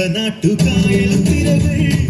അമ്പനാട്ടുകായൽ തിരകൾ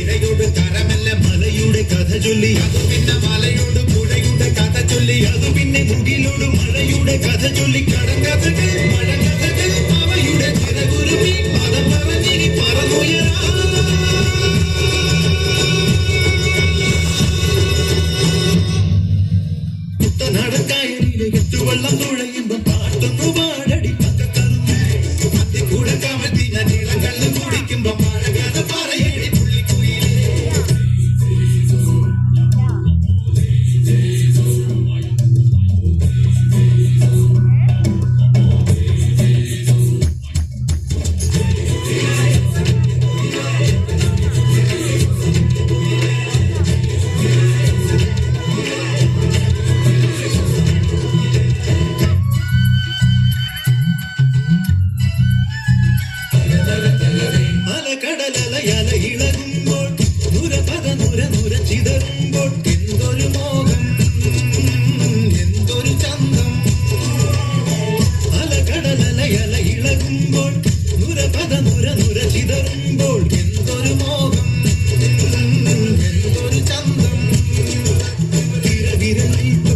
കഥ ചൊല്ലി കടക്കഥകൾ മഴ കഥകൾ അവയുടെ കഥകുരുമി പദം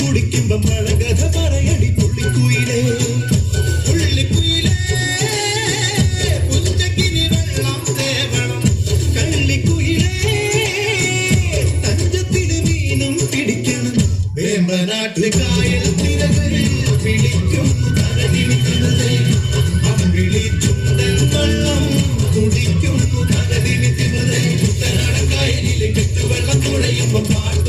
കുടിക്കുമ്പം പഴകഥ പറയടി പുള്ളിക്കുയിലേ. പുള്ളിക്കുയിലേ പുഞ്ചക്കിനി വെള്ളം തേവണം. കള്ളിക്കുയിലേ തഞ്ചത്തിന് മീനും പിടിക്കണം. വേമ്പനാട്ടിൽ കായൽ തിരകളിൽ വിളിക്കും കരതിരിക്കുന്നത് അവൻ വിളിച്ചുണ്ടൻ വെള്ളം കുടിക്കും കരതിരിക്കുന്നത് കുട്ടനാടൻ കായലിൽ കെട്ടുവെള്ളം തുഴയുമ്പം പാടും